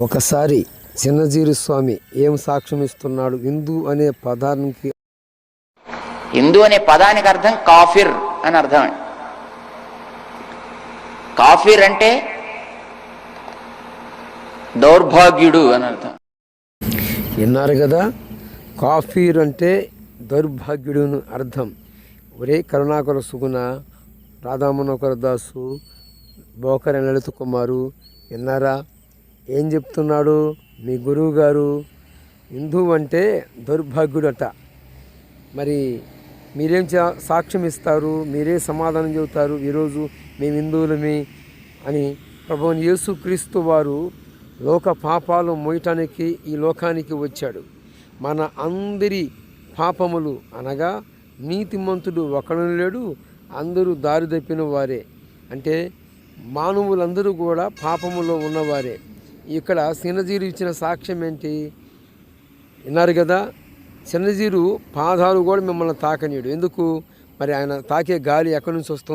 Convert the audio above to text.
ఒకసారి చిన్నజీరి స్వామి ఏం సాక్ష్యం ఇస్తున్నాడు? హిందూ అనే పదానికి హిందూ అనే పదానికి అర్థం కాఫిర్ అని అర్థం అండి కాఫిర్ అంటే దౌర్భాగ్యుడు అని అర్థం. విన్నారు కదా? కాఫీర్ అంటే దౌర్భాగ్యుడును అర్థం. ఒరే కరుణాకర సుగుణ రాధామనోకర దాసు బోకర లలిత కుమారు విన్నారా? ఏం చెప్తున్నాడు? మీ గురువు గారు హిందూ అంటే దౌర్భాగ్యుడట. మరి మీరేం సాక్ష్యం ఇస్తారు? మీరే సమాధానం చెబుతారు? ఈరోజు మేము హిందువులమే అని ప్రభువుని యేసుక్రీస్తు వారు లోక పాపాలు మోయటానికి ఈ లోకానికి వచ్చాడు. మన అందరి పాపములు అనగా నీతిమంతుడు ఒకడు లేడు అందరూ దారి తప్పిన వారే. అంటే మానవులందరూ కూడా పాపములో ఉన్నవారే. ఇక్కడ చిన్నజీరు ఇచ్చిన సాక్ష్యం ఏంటి? విన్నారు కదా? చిన్నజీరు పాదాలు కూడా మిమ్మల్ని తాకనీయడు. ఎందుకు? మరి ఆయన తాకే గాలి ఎక్కడి నుంచి వస్తుంది?